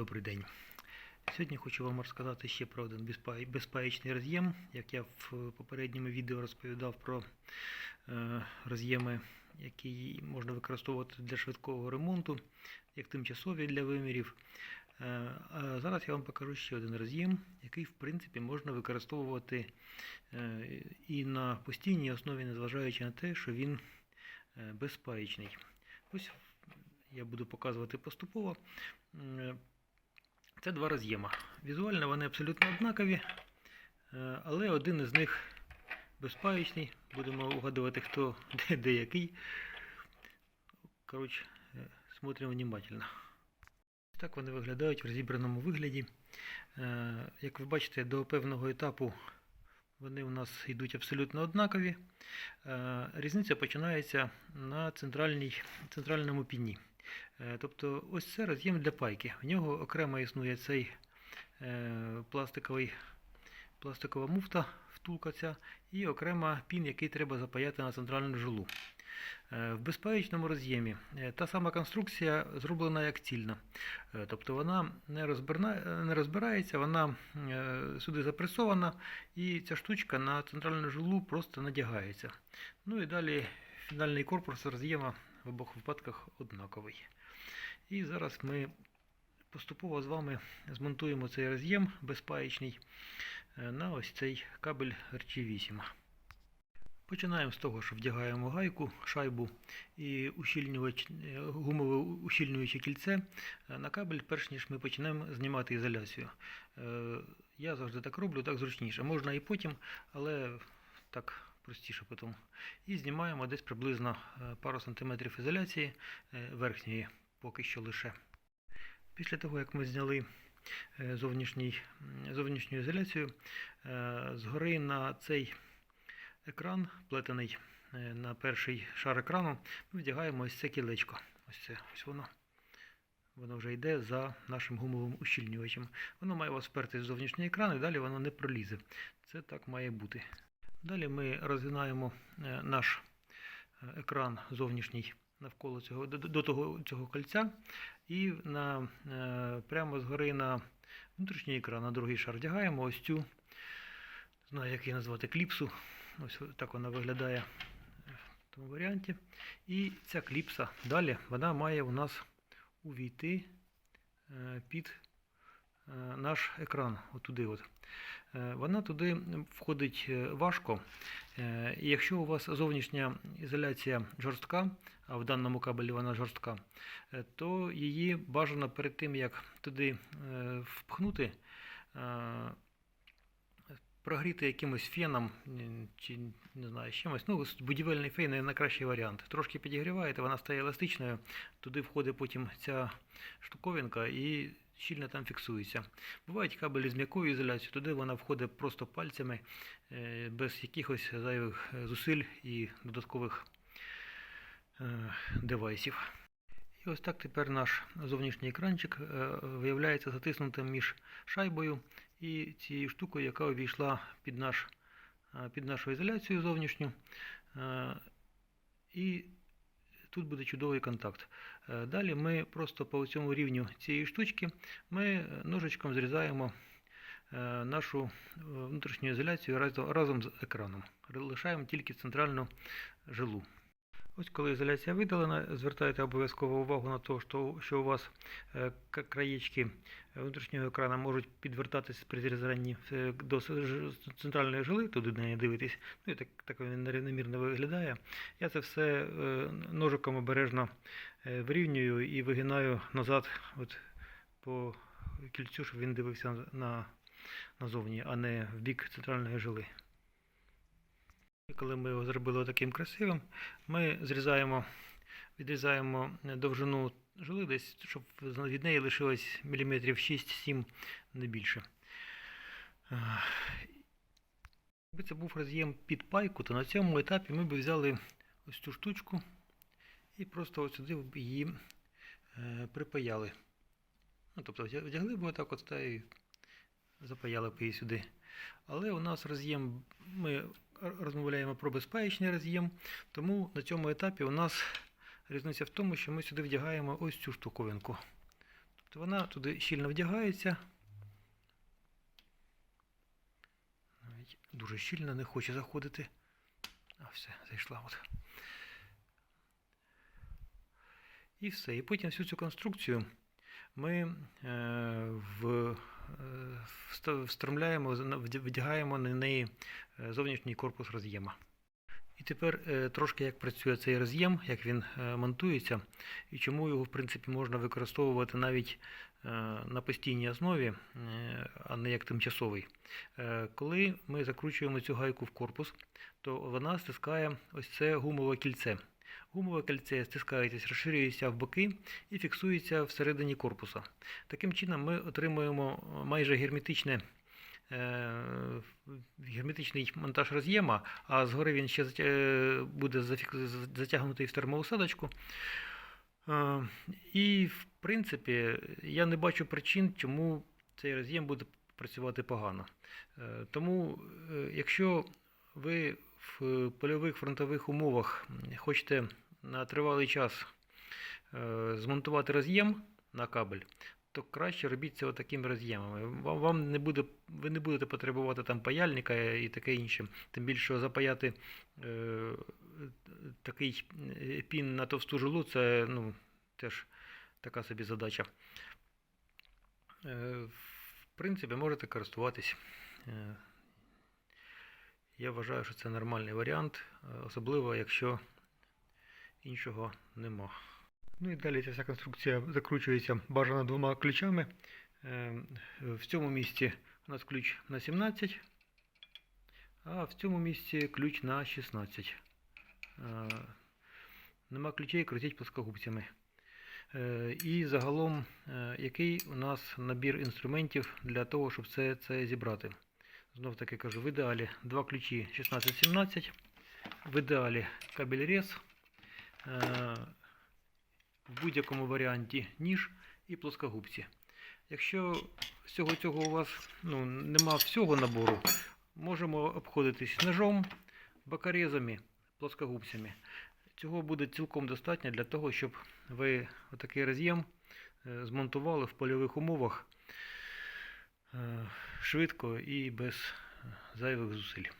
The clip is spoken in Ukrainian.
Добрий день. Сьогодні хочу вам розказати ще про один безпаєчний роз'єм. Як я в попередньому відео розповідав про е, роз'єми, які можна використовувати для швидкого ремонту, як тимчасові для вимірів. Е, А зараз я вам покажу ще один роз'єм, який в принципі можна використовувати е, і на постійній основі, незважаючи на те, що він безпаєчний. Ось я буду показувати поступово. Це два роз'єма. Візуально вони абсолютно однакові, е, але один із них безпаєчний. Будемо угадувати, хто де, де який. Коротше, е, смотримо внимательно. Так вони виглядають в розібраному вигляді. Е, Як ви бачите, до певного етапу вони у нас йдуть абсолютно однакові. Різниця починається на центральній, центральному піні. Е, Тобто ось це роз'єм для пайки. В нього окремо існує цей е, пластиковий, пластикова муфта, втулка ця, і окремо пін, який треба запаяти на центральну жилу. Е, В безпаєчному роз'ємі та сама конструкція зроблена як цільна. Тобто вона не, розбирна, не розбирається, вона сюди запресована, і ця штучка на центральну жилу просто надягається. Ну і далі фінальний корпус роз'єма в обох випадках однаковий. І зараз ми поступово з вами змонтуємо цей роз'єм безпаєчний е, на ось цей кабель RG8. Починаємо з того, що вдягаємо гайку, шайбу і ущільнювач, е, гумове ущільнююче кільце е, на кабель, перш ніж ми почнемо знімати ізоляцію. Я завжди так роблю, так зручніше. Можна і потім, але так простіше потім. І знімаємо десь приблизно е, пару сантиметрів ізоляції е, верхньої, поки що лише. Після того, як ми зняли е, зовнішню ізоляцію, згори на цей екран, плетений на перший шар екрану, ми вдягаємо ось це кілечко. Ось це, ось воно. Воно вже йде за нашим гумовим ущільнювачем. Воно має вас впертись в зовнішній екран і далі воно не пролізе. Це так має бути. Далі ми розгинаємо е, наш е, екран зовнішній навколо цього, до, того цього кольця і на, е, прямо згори на внутрішній екран, на другий шар вдягаємо ось цю, не знаю, як її назвати, кліпсу. Ось так вона виглядає в тому варіанті. І ця кліпса далі вона має у нас увійти під наш екран, отуди. От. Е, Вона туди входить е, важко. Е, І якщо у вас зовнішня ізоляція жорстка, а в даному кабелі вона жорстка, е, то її бажано перед тим, як туди е, впхнути, е, прогріти якимось феном чи не знаю, чимось. Ну, будівельний фен найкращий варіант. Трошки підігріваєте, вона стає еластичною, туди входить потім ця штуковинка і щільно там фіксується. Бувають кабелі з м'якою ізоляцією, туди вона входить просто пальцями, е, без якихось зайвих е, зусиль і додаткових е, девайсів. І ось так тепер наш зовнішній екранчик виявляється затиснутим між шайбою і цією штукою, яка увійшла під, наш, під нашу ізоляцію зовнішню. І тут буде чудовий контакт. Е, Далі ми просто по цьому рівню цієї штучки ми ножичком зрізаємо е, нашу е, внутрішню ізоляцію разом з екраном. Лишаємо тільки центральну жилу. Ось коли ізоляція видалена, звертайте обов'язково увагу на те, що, у вас е, краєчки внутрішнього екрану можуть підвертатися при зрізанні е, до центральної жили, туди на неї дивитись. Ну і так, так він нерівномірно виглядає. Я це все е, ножиком обережно е, вирівнюю і вигинаю назад от, по кільцю, щоб він дивився на, назовні, а не в бік центральної жили. Коли ми його зробили таким красивим, ми зрізаємо, відрізаємо довжину жили десь, щоб від неї лишилось міліметрів 6-7, не більше. Е, Якби це був роз'єм під пайку, то на цьому етапі ми б взяли ось цю штучку і просто ось сюди б її е, припаяли. Ну, тобто вдягли б отак от та і запаяли б її сюди. Але у нас роз'єм, ми розмовляємо про безпечний роз'єм, тому на цьому етапі у нас різниця в тому, що ми сюди вдягаємо ось цю штуковинку. то вона туди щільно вдягається. Дуже щільно не хоче заходити. А все, зайшла от. І все. І потім всю цю конструкцію ми е, в, встромляємо, зна- вдягаємо на неї е, зовнішній корпус роз'єма. І тепер е, трошки як працює цей роз'єм, як він е, монтується, і чому його в принципі можна використовувати навіть е, на постійній основі, е, а не як тимчасовий. Е, Коли ми закручуємо цю гайку в корпус, то вона стискає ось це гумове кільце. Гумове кільце стискається, розширюється в боки і фіксується всередині корпуса. Таким чином ми отримуємо майже герметичне. е, Герметичний монтаж роз'єма, а згори він ще е, буде затягнутий в термоусадочку. Е, І, в принципі, я не бачу причин, чому цей роз'єм буде працювати погано. Е, Тому, е, якщо ви в польових фронтових умовах хочете на тривалий час е, змонтувати роз'єм на кабель, то краще робіть це такими роз'ємами. Вам, не буде, ви не будете потребувати там паяльника і таке інше. Тим більше запаяти е, такий е, пін на товсту жилу, це ну, теж така собі задача. Е, в принципі, можете користуватись. Я вважаю, що це нормальний варіант, особливо якщо іншого нема. Ну і далі ця вся конструкція закручується бажано двома ключами. Е, В цьому місці у нас ключ на 17, а в цьому місці ключ на 16. Е, Нема ключей, крутіть плоскогубцями. Е, І загалом, який у нас набір інструментів для того, щоб це, це зібрати. Знов таки кажу, в ідеалі два ключі 16-17, в ідеалі кабель рез, е, в будь-якому варіанті ніж і плоскогубці. Якщо всього цього у вас ну, нема всього набору, можемо обходитись ножом, бокорезами, плоскогубцями. Цього буде цілком достатньо для того, щоб ви отакий роз'єм е, змонтували в польових умовах швидко і без зайвих зусиль.